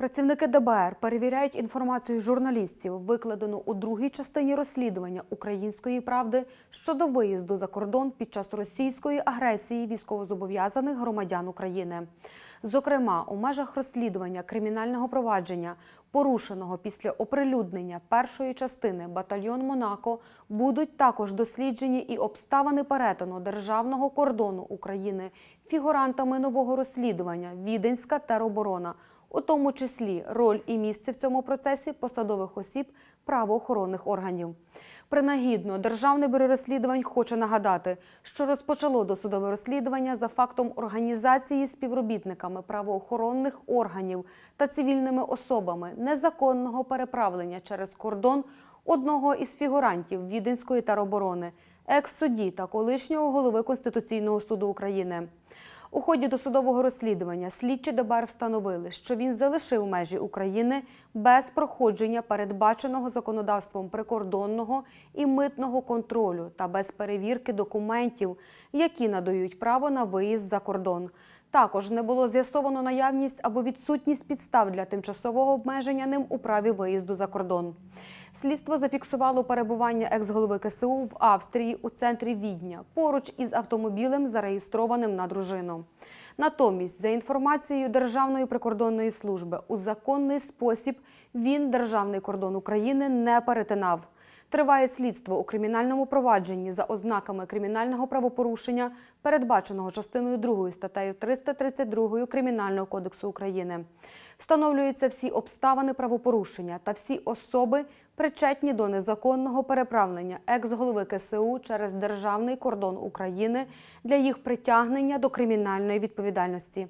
Працівники ДБР перевіряють інформацію журналістів, викладену у другій частині розслідування української правди щодо виїзду за кордон під час російської агресії військовозобов'язаних громадян України. Зокрема, у межах розслідування кримінального провадження, порушеного після оприлюднення першої частини батальйон Монако, будуть також досліджені і обставини перетину державного кордону України фігурантами нового розслідування Віденська тероборона, у тому числі роль і місце в цьому процесі посадових осіб правоохоронних органів. Принагідно, Державне бюро розслідувань хоче нагадати, що розпочало досудове розслідування за фактом організації співробітниками правоохоронних органів та цивільними особами незаконного переправлення через кордон одного із фігурантів Віденської тероборони, екс-судді та колишнього голови Конституційного суду України. У ході досудового розслідування слідчі ДБР встановили, що він залишив межі України без проходження передбаченого законодавством прикордонного і митного контролю та без перевірки документів, які надають право на виїзд за кордон. Також не було з'ясовано наявність або відсутність підстав для тимчасового обмеження ним у праві виїзду за кордон. Слідство зафіксувало перебування екс-голови КСУ в Австрії у центрі Відня поруч із автомобілем, зареєстрованим на дружину. Натомість, за інформацією Державної прикордонної служби, у законний спосіб він державний кордон України не перетинав. Триває слідство у кримінальному провадженні за ознаками кримінального правопорушення, передбаченого частиною 2 статтею 332 Кримінального кодексу України. Встановлюються всі обставини правопорушення та всі особи, причетні до незаконного переправлення екс-голови КСУ через державний кордон України для їх притягнення до кримінальної відповідальності.